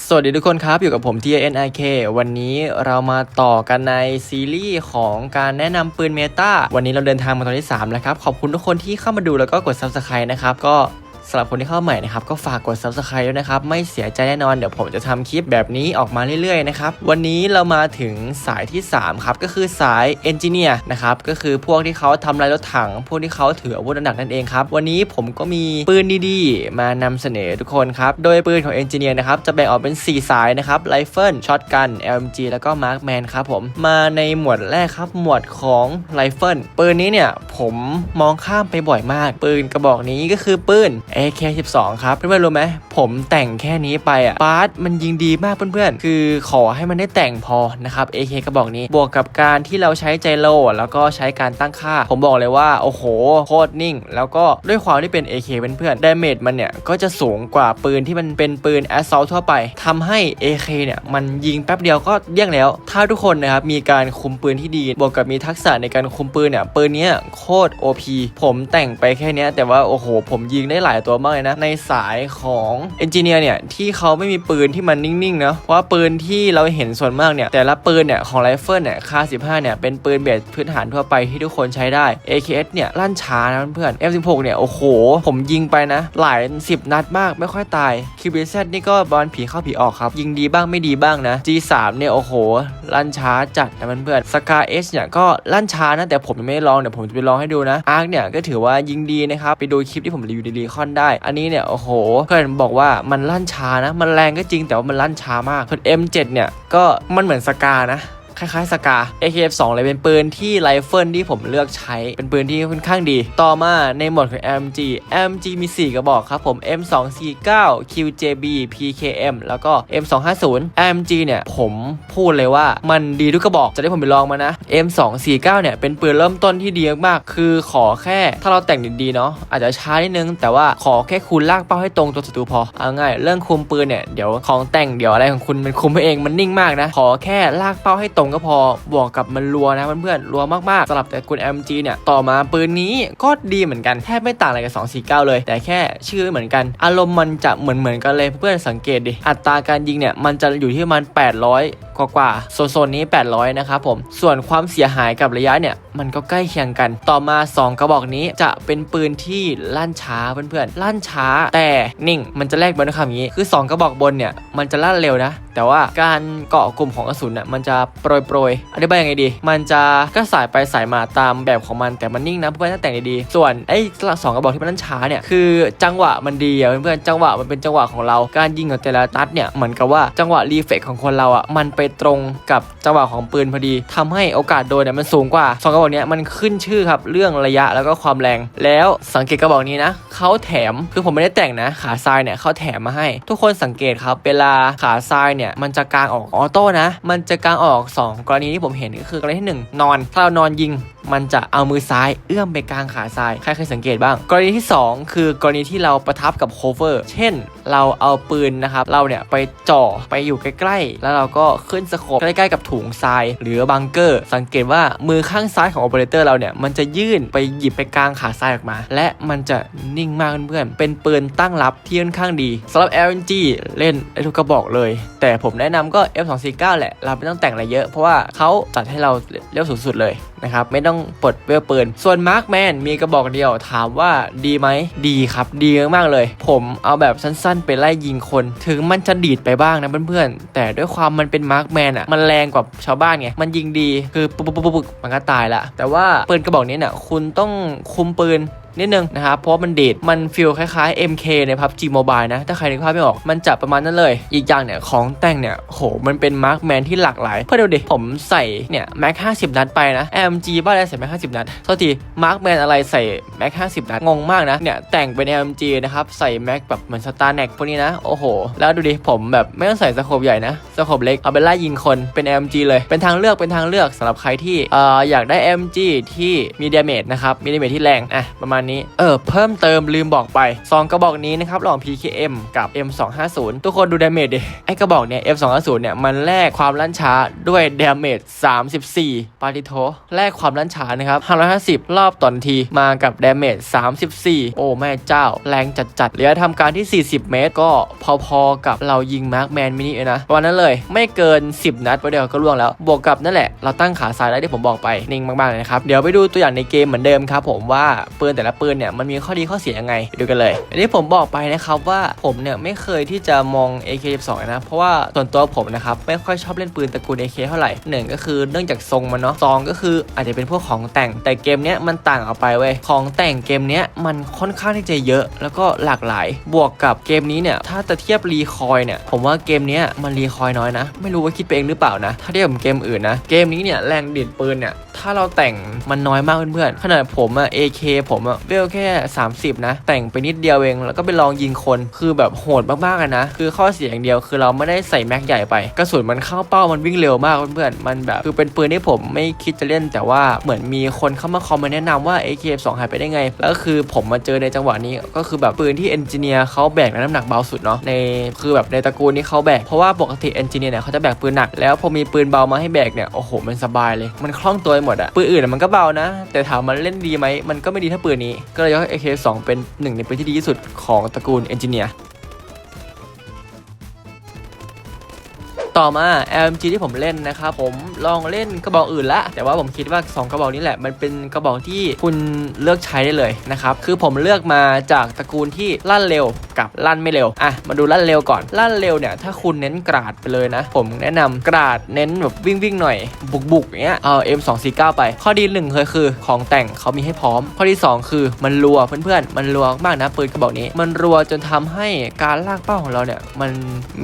สวัสดีทุกคนครับ อยู่กับผม TNIK วันนี้เรามาต่อกันในซีรีส์ของการแนะนำปืนเมตาวันนี้เราเดินทางมาตอนที่ 3 แล้วครับ ขอบคุณทุกคนที่เข้ามาดูแล้วก็กด Subscribe นะครับ ก็ สำหรับคนที่เข้าใหม่นะครับก็ฝากกด Subscribe ด้วยนะครับ ไม่เสียใจแน่นอนเดี๋ยวผมจะทำคลิปแบบนี้ออกมาเรื่อยๆนะครับวันนี้เรามาถึงสายที่ 3 ครับ ก็คือสายเอนจิเนียร์นะครับก็คือพวกที่เขาทำลายรถถัง พวกที่เขาถืออาวุธหนักนั่นเองครับ วันนี้ผมก็มีปืนดีๆ มานำเสนอทุกคนครับ โดยปืนของเอนจิเนียร์นะครับจะแบ่งออกเป็น 4 สายนะครับไรเฟิลช็อตกัน LMG แล้วก็มาร์คแมนครับผมมาในหมวดแรกครับ หมวดของไรเฟิลปืนนี้เนี่ยผมมองข้ามไปบ่อยมาก ปืนกระบอกนี้ก็คือปืน AK12 ครับ เพื่อนๆรู้ไหมผมแต่งแค่นี้ไปอะบาสมันยิงดีมากเพื่อนๆ คือขอให้มันได้แต่งพอนะครับ AK กระบอกนี้บวกกับการที่เราใช้ใจโล แล้วก็ใช้การตั้งค่า ผมบอกเลยว่า โอ้โห โคตรนิ่ง แล้วก็ด้วยความที่เป็น AK เพื่อนๆดาเมจมันเนี่ย ก็จะสูงกว่าปืนที่มันเป็นปืน Assault ทั่วไปทำให้ AK เนี่ย มันยิงแป๊บเดียวก็เลี่ยงแล้ว ถ้าทุกคนนะครับมีการคุมปืนที่ดี บวกกับมีทักษะในการคุมปืนเนี่ยปืนเนี้ยโคตร OP ผมแต่งไปแค่นี้แต่ว่าโอ้โห ผมยิงได้หลายตัวมากเลยนะ ในสายของเอนจิเนียร์เนี่ย ที่เขาไม่มีปืนที่มันนิ่งๆนะเพราะว่าปืนที่เราเห็นส่วนมากเนี่ย แต่ละปืนเนี่ย ของไรเฟิลเนี่ยค่า15เนี่ย เป็นปืนเบสพื้นฐานทั่วไปที่ทุกคนใช้ได้ AKS เนี่ยลั่นช้านะเพื่อนๆ F16 เนี่ย โอ้โห ผมยิงไปนะ หลาย 10 นัดมากไม่ค่อยตาย QBZ นี่ก็บอลผีเข้าผีออกครับ ยิงดีบ้างไม่ดีบ้างนะ G3 เนี่ย โอ้โห ลั่นช้าจัดนะเพื่อนๆ Scar H เนี่ยก็ลั่นช้านะแต่ผมยังไม่ได้ลองเดี๋ยวผมจะไปลองให้ดูนะ Arc เนี่ยก็ถือว่ายิงดีนะครับไปดูคลิปที่ผมรีวิวดีคอนได้ อันนี้เนี่ยโอ้โหเพื่อนบอกว่ามันลั่นช้านะ มันแรงก็จริงแต่ว่ามันลั่นช้ามากส่วน M7 เนี่ยก็มันเหมือนสกานะ คล้ายๆสกา AKF2 เลยเป็นปืนที่ไรเฟิลที่ผมเลือกใช้ เป็นปืนที่ค่อนข้างดี ต่อมาในหมวดของ MG MG มี 4 กระบอกครับผม M249 QJB PKM แล้วก็ M250 MG เนี่ยผมพูดเลยว่ามันดีทุกกระบอกจะได้ผมไปลองมานะ M249 เนี่ยเป็นปืนเริ่มต้นที่ดีมากๆคือขอแค่ถ้าเราแต่งดีๆเนาะอาจจะช้านิดนึง แต่ว่าขอแค่คุณลากเป้าให้ตรงตัวศัตรูพอเอาง่ายเรื่องคุมปืนเนี่ยเดี๋ยวของแต่งเดี๋ยวอะไรของคุณมันคุมเองมันนิ่งมากนะขอแค่ลากเป้าให้ตรงก็พอ บวกกับมันรัวนะเพื่อนๆ รัวมากๆสำหรับแต่คุณ MG เนี่ย ต่อมาปืนนี้ก็ดีเหมือนกัน แทบไม่ต่างอะไรกับ 249 เลย แต่แค่ชื่อเหมือนกัน อารมณ์มันจะเหมือนเหมือนกันเลยเพื่อนๆสังเกตดิ อัตราการยิงเนี่ย มันจะอยู่ที่ประมาณ800กว่ากว่าๆโซนนี้ 800 นะครับผม ส่วนความเสียหายกับระยะเนี่ย มันก็ใกล้เคียงกัน ต่อมา 2 กระบอกนี้จะเป็นปืนที่ลั่นช้าเพื่อนๆ ลั่นช้าแต่นิ่ง มันจะแลกมาด้วยคำนี้ คือ 2 กระบอกบนเนี่ย มันจะลั่นเร็วนะแต่ว่าการเกาะกลุ่มของกระสุนน่ะมันจะโปรยโปรยอธิบายยังไงดี มันจะก็สายไปสายมาตามแบบของมันแต่มันนิ่งนะเพื่อนๆแต่งดีๆส่วนไอ้สองกระบอกที่มันลั่นช้าเนี่ยคือจังหวะมันดีอะเพื่อนๆจังหวะมันเป็นจังหวะของเราการยิงของแต่ละนัดเนี่ยเหมือนกับว่าจังหวะรีเฟกของคนเราอะมันไปตรงกับจังหวะของปืนพอดีทำให้โอกาสโดนเนี่ยมันสูงกว่าสองกระบอกเนี้ยมันขึ้นชื่อครับเรื่องระยะแล้วก็ความแรง แล้วสังเกตกระบอกนี้นะเขาแถมคือผมไม่ได้แต่งนะขาทรายเนี่ยเขาแถมมาให้ ทุกคนสังเกตครับเวลาขาทรายเนี่ยมันจะกางออกออโต้นะ มันจะกางออก 2 กรณีที่ผมเห็นก็คือกรณีที่ 1 นอน ถ้าเรานอนยิงมันจะเอามือซ้ายเอื้อมไปกลางขาซ้าย ใครเคยสังเกตบ้าง กรณีที่ 2 คือกรณีที่เราประทับกับโคเวอร์ เช่น เราเอาปืนนะครับ เราเนี่ยไปจ่อไปอยู่ใกล้ๆ แล้วเราก็ขึ้นสโคปใกล้ๆกับถุงทราย หรือบังเกอร์ สังเกตว่ามือข้างซ้ายของโอเปอเรเตอร์เราเนี่ย มันจะยื่นไปหยิบไปกลางขาซ้ายออกมา และมันจะนิ่งมากเพื่อนๆเป็นปืนตั้งรับที่ค่อนข้างดีสำหรับ LNG เล่นได้ทุกกระบอกเลย แต่ผมแนะนำก็ F249 แหละ เราไม่ต้องแต่งอะไรเยอะ เพราะว่าเขาจัดให้เราเร็วสุดๆเลยนะครับ ไม่ต้องปลดเวลปืน ส่วน Markman มีกระบอกเดียวถามว่าดีไหมดีครับ ดีมากๆเลย ผมเอาแบบสั้นๆ ไปไล่ยิงคน ถึงมันจะดีดไปบ้างนะเพื่อนๆ แต่ด้วยความมันเป็น Markman อะ มันแรงกว่าชาวบ้านไง มันยิงดี คือปุ๊บปุ๊บปุ๊บปุ๊บมันก็ตายละ แต่ว่าปืนกระบอกนี้เนี่ยคุณต้องคุมปืน นิดนึงนะครับเพราะมันเดทมันฟีลคล้ายๆ MK ใน PUBG Mobile นะ ถ้าใครนึกภาพไม่ออกมันจะประมาณนั้นเลย อีกอย่างเนี่ยของแต่งเนี่ยโหมันเป็นมาร์คแมนที่หลากหลายเพื่อดูดิผมใส่เนี่ยแม็ก50นัดไปนะ MG บ้าอะไรใส่แม็ก50นัดโทษทีมาร์คแมนอะไรใส่แม็ก50นัดงงมากนะเนี่ยแต่งเป็น MG นะครับใส่แม็กแบบเหมือนสตาร์แน็กพวกนี้นะโอ้โห แล้วดูดิผมแบบไม่ต้องใส่สโคปใหญ่นะสโคปเล็กเอาไปไล่ยิงคนเป็น MG เลยเป็นทางเลือกเป็นทางเลือกสำหรับใครที่เอ่ออยากได้ MG ที่มีดเมจนะครับมีดเมจที่แรงอะประมาณณนี้ เออ เพิ่มเติมลืมบอกไปซองกระบอกนี้นะครับระหว่าง PKM กับ M250 ทุกคนดูดาเมจดิ ไอกระบอกเนี่ย M250 เนี่ย มันแลกความลั่นช้าด้วยดาเมจ34 ปาติโทแลกความลั่นช้านะครับ 550 รอบต่อนาที มากับดาเมจ34 โอ้แม่เจ้า แรงจัดๆระยะทำการที่ 40 เมตร ก็พอๆกับเรายิงมาร์คแมนมินิเลยนะวันนั้นเลยไม่เกิน 10 นัดประเดียวก็ล่วงแล้ว บวกกับนั่นแหละเราตั้งขาซ้ายได้ที่ผมบอกไปนิ่งมากๆเลยนะครับเดี๋ยวไปดูตัวอย่างในเกมเหมือนเดิมครับผมว่าปืนแต่ละปืนเนี่ยมันมีข้อดีข้อเสียยังไงไปดูกันเลยอันนี้ผมบอกไปนะครับว่าผมเนี่ยไม่เคยที่จะมอง AK12 นะเพราะว่าส่วนตัวผมนะครับไม่ค่อยชอบเล่นปืนตระกูล AK เท่าไหร่หนึ่งก็คือเนื่องจากทรงมันเนาะสองก็คืออาจจะเป็นพวกของแต่งแต่เกมเนี้ยมันต่างออกไปเว้ยของแต่งเกมเนี้ยมันค่อนข้างที่จะเยอะ แล้วก็หลากหลาย บวกกับเกมนี้เนี่ยถ้าจะเทียบรีคอยเนี่ยผมว่าเกมเนี้ยมันรีคอยน้อยนะ ไม่รู้ว่าคิดไปเองหรือเปล่านะ ถ้าเทียบกับเกมอื่นนะเกมนี้เนี่ยแรงดีดปืนเนี่ยถ้าเราแต่งมันน้อยมากเพื่อนๆขนาดผมอะ AK ผมอะเวลแค่ 30 นะ แต่งไปนิดเดียวเอง แล้วก็ไปลองยิงคนคือแบบโหดมากๆอะนะ คือข้อเสียอย่างเดียวคือเราไม่ได้ใส่แม็กใหญ่ไปกระสุนมันเข้าเป้ามันวิ่งเร็วมากเพื่อนๆมันแบบคือเป็นปืนที่ผมไม่คิดจะเล่น แต่ว่าเหมือนมีคนเข้ามาคอมเมนต์แนะนำว่า AK2 หายไปได้ไง แล้วก็คือผมมาเจอในจังหวะนี้ก็คือแบบปืนที่เอนจิเนียร์เขาแบกน้ำหนักเบาสุดเนาะในคือแบบในตระกูลนี้เขาแบกเพราะว่าปกติเอนจิเนียร์เนี่ยเขาจะแบกปืนหนักแล้วพอมีปืนเบามาให้แบกเนี่ยโอ้โหมันสบายเลย มันคล่องตัวไปหมดอะปืนอื่นมันก็เบานะ แต่ถามมันเล่นดีไหมมันก็ไม่ดีเท่าปืนนี้ก็เลยยกให้ AK2 เป็นหนึ่งในปืนที่ดีที่สุดของตระกูลเอนจิเนียร์ ต่อมา LMG ที่ผมเล่นนะครับผมลองเล่นกระบอกอื่นละ แต่ว่าผมคิดว่า 2 กระบอกนี้แหละ มันเป็นกระบอกที่คุณเลือกใช้ได้เลยนะครับคือผมเลือกมาจากตระกูลที่ลั่นเร็วกับลั่นไม่เร็วอะมาดูลั่นเร็วก่อนลั่นเร็วเนี่ยถ้าคุณเน้นกราดไปเลยนะ ผมแนะนำกราดเน้นแบบวิ่งวิ่งหน่อย บุกบุกอย่างเงี้ยเอา M249 ไป ข้อดีหนึ่งเลยคือของแต่งเขามีให้พร้อม ข้อที่ 2 คือมันรัวเพื่อนๆมันรัวมากนะปืนกระบอกนี้ มันรัวจนทำให้การลากเป้าของเราเนี่ยมัน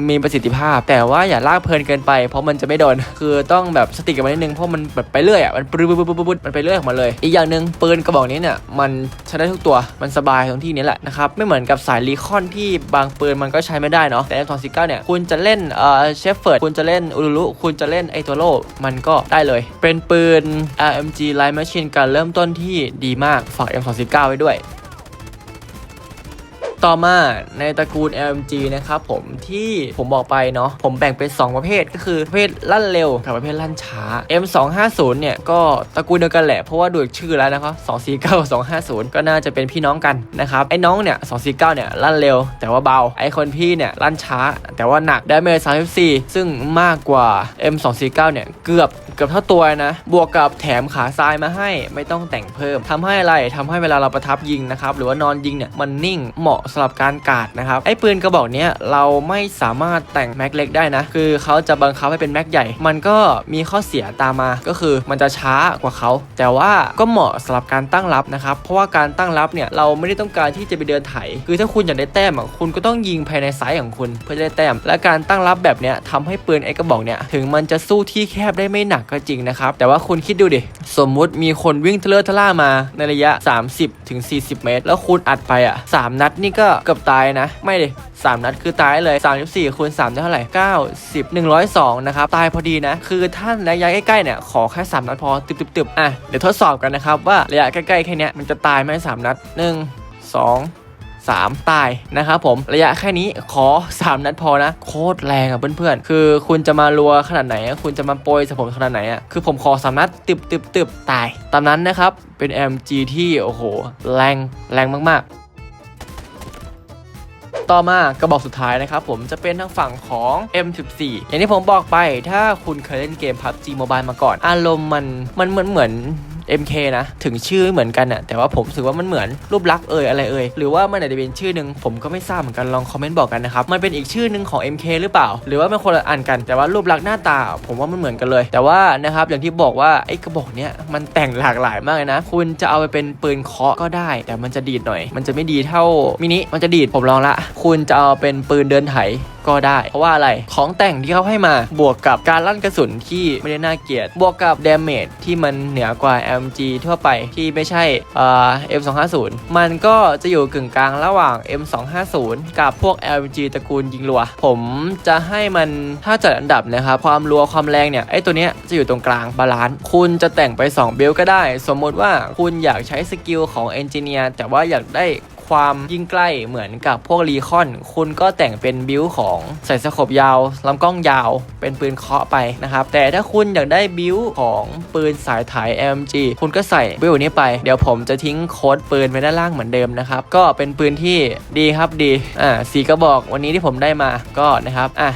มีประสิทธิภาพ แต่ว่าอย่าลากเพลินเกินไป เพราะมันจะไม่โดน คือต้องแบบสติกับมันนิดนึงเพราะมันแบบไปเรื่อยอะมันปรึ๊ดปรึ๊ดปรึ๊ดปรึ๊ดมันไปเรื่อยออกมาเลย อีกอย่างหนึ่งปืนกระบอกนี้เนี่ยมันใช้ได้ทุกตัวมันสบายตรงที่นี้แหละนะครับไม่เหมือนกับสายรีคอนที่บางปืนมันก็ใช้ไม่ได้เนาะแต่ในทอนซิก้าเนี่ยคุณจะเล่นเอ่อเชฟเฟิร์ดคุณจะเล่นอุลุลุคุณจะเล่นไอตัวโลมันก็ได้เลย เป็นปืน RMG Light Machine การเริ่มต้นที่ดีมากฝาก M249 ไว้ด้วย ต่อมาในตระกูล LMG นะครับผมที่ผมบอกไปเนาะผมแบ่งเป็น 2 ประเภทก็คือประเภทลั่นเร็วกับประเภทลั่นช้า M250 เนี่ยก็ตระกูลเดียวกันแหละ เพราะว่าดูจากชื่อแล้วนะครับ249กับ250 ก็น่าจะเป็นพี่น้องกันนะครับไอ้น้องเนี่ย249เนี่ยลั่นเร็ว แต่ว่าเบาไอ้คนพี่เนี่ยลั่นช้า แต่ว่าหนักได้เมจ34 ซึ่งมากกว่า M249 เนี่ยเกือบเกือบเท่าตัวนะบวกกับแถมขาซ้ายมาให้ไม่ต้องแต่งเพิ่มทำให้อะไรทำให้เวลาเราประทับยิงนะครับหรือว่านอนยิงเนี่ยมันนิ่งเหมาะสำหรับการกาดนะครับไอ้ปืนกระบอกนี้เราไม่สามารถแต่งแม็กเล็กได้นะ คือเขาจะบังคับให้เป็นแม็กใหญ่ มันก็มีข้อเสียตามมาก็คือมันจะช้ากว่าเขา แต่ว่าก็เหมาะสำหรับการตั้งรับนะครับ เพราะว่าการตั้งรับเนี่ยเราไม่ได้ต้องการที่จะไปเดินไถ คือถ้าคุณอยากได้แต้มอะคุณก็ต้องยิงภายในไซส์ของคุณเพื่อจะได้แต้ม และการตั้งรับแบบเนี้ยทำให้ปืนไอ้กระบอกเนี่ยถึงมันจะสู้ที่แคบได้ไม่หนักก็จริงนะครับ แต่ว่าคุณคิดดูดิสมมุติมีคนวิ่งเทเลอร์ทะล่ามาในระยะ 30ถึง40 เมตร แล้วคุณอัดไปอะสามนัดนี่ก็เกือบตายนะ ไม่เลยสามนัดคือตายเลย 34คูณ3ได้เท่าไหร่90 102 นะครับ ตายพอดีนะ คือถ้าระยะใกล้ๆเนี่ย ขอแค่สามนัดพอตึบๆๆอะ เดี๋ยวทดสอบกันนะครับ ว่าระยะใกล้ๆแค่เนี้ยมันจะตายไหมสามนัดหนึ่งสอง3ตายนะครับผมระยะแค่นี้ขอ 3 นัดพอนะ โคตรแรงอะเพื่อนๆ คือคุณจะมารัวขนาดไหน คุณจะมาโปรยสผมขนาดไหนอะคือผมขอ 3 นัดตึบตึบตึบตาย ตามนั้นนะครับ เป็น MG ที่ โอ้โห แรงแรงมากๆ ต่อมากระบอกสุดท้ายนะครับผมจะเป็นทางฝั่งของ M14 อย่างที่ผมบอกไปถ้าคุณเคยเล่นเกม PUBG Mobile มาก่อน อารมณ์มันมันเหมือนเหมือน MK นะ ถึงชื่อเหมือนกันอะแต่ว่าผมรู้สึกว่ามันเหมือนรูปลักษณ์เอ่ยอะไรเอ่ยหรือว่ามันอาจจะเป็นชื่อหนึ่งผมก็ไม่ทราบเหมือนกันลองคอมเมนต์บอกกันนะครับมันเป็นอีกชื่อหนึ่งของ MK หรือเปล่า หรือว่าเป็นคนละอันกันแต่ว่ารูปลักษณ์หน้าตา ผมว่ามันเหมือนกันเลย แต่ว่านะครับอย่างที่บอกว่าไอ้กระบอกเนี้ยมันแต่งหลากหลายมากเลยนะ คุณจะเอาไปเป็นปืนเคาะก็ได้ แต่มันจะดีดหน่อย มันจะไม่ดีเท่ามินิมันจะดีดผมลองละ คุณจะเอาเป็นปืนเดินไถ ก็ได้ เพราะว่าอะไรของแต่งที่เขาให้มาบวกกับการลั่นกระสุนที่ไม่ได้น่าเกลียด บวกกับเดาเมจที่มันเหนือกว่า MG ทั่วไปที่ไม่ใช่เอ่อ M250 มันก็จะอยู่กึ่งกลางระหว่าง M250 กับพวก LG ตระกูลยิงรัว ผมจะให้มันถ้าจัดอันดับนะครับความรัวความแรงเนี่ยไอตัวเนี้ยจะอยู่ตรงกลางบาลานซ์คุณจะแต่งไป 2 เบลก็ได้ สมมติว่าคุณอยากใช้สกิลของเอนจิเนียร์แต่ว่าอยากได้ ความยิ่งใกล้เหมือนกับพวกรีคอน คุณก็แต่งเป็นบิวของใส่สโคบยาวลำกล้องยาว เป็นปืนเคาะไปนะครับ แต่ถ้าคุณอยากได้บิวของปืนสายถ่าย MG คุณก็ใส่บิวนี้ไป เดี๋ยวผมจะทิ้งโค้ดปืนไว้ด้านล่างเหมือนเดิมนะครับ ก็เป็นปืนที่ดีครับดี อ่าสีกระบอกวันนี้ที่ผมได้มาก็นะครับ อะ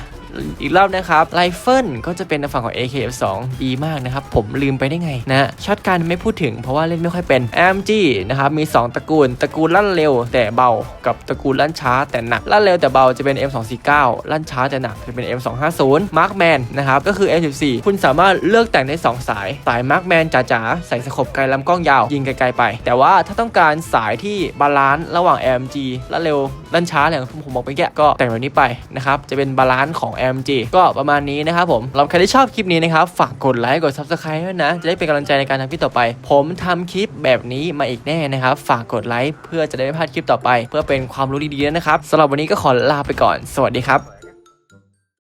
อีกรอบนะครับไรเฟิลก็จะเป็นในฝั่งของ AK2 ดีมากนะครับ ผมลืมไปได้ไงนะช็อตการไม่พูดถึงเพราะว่าเล่นไม่ค่อยเป็น AMG นะครับ มี 2 ตระกูล ตระกูลลั่นเร็วแต่เบากับตระกูลลั่นช้าแต่หนัก ลั่นเร็วแต่เบาจะเป็น M249 ลั่นช้าแต่หนักจะเป็น M250 Markman นะครับ ก็คือ M14 คุณสามารถเลือกแต่งได้ 2 สาย สาย Markman จ๋าๆ ใส่สกบไกลลำกล้องยาว ยิงไกลๆไป แต่ว่าถ้าต้องการสายที่บาลานซ์ระหว่าง AMG ลั่นเร็วลั่นช้าอย่างที่ผมบอกไปแกก็แต่งแบบนี้ไปนะครับจะเป็นบาลานซ์ของ MG ก็ประมาณนี้นะครับผมสำหรับใครที่ชอบคลิปนี้นะครับ ฝากกดไลค์กด Subscribe ด้วยนะ จะได้เป็นกำลังใจในการทำคลิปต่อไป ผมทำคลิปแบบนี้มาอีกแน่นะครับ ฝากกดไลค์เพื่อจะได้ไม่พลาดคลิปต่อไป เพื่อเป็นความรู้ดีๆนะครับสำหรับวันนี้ก็ขอลาไปก่อน สวัสดีครับ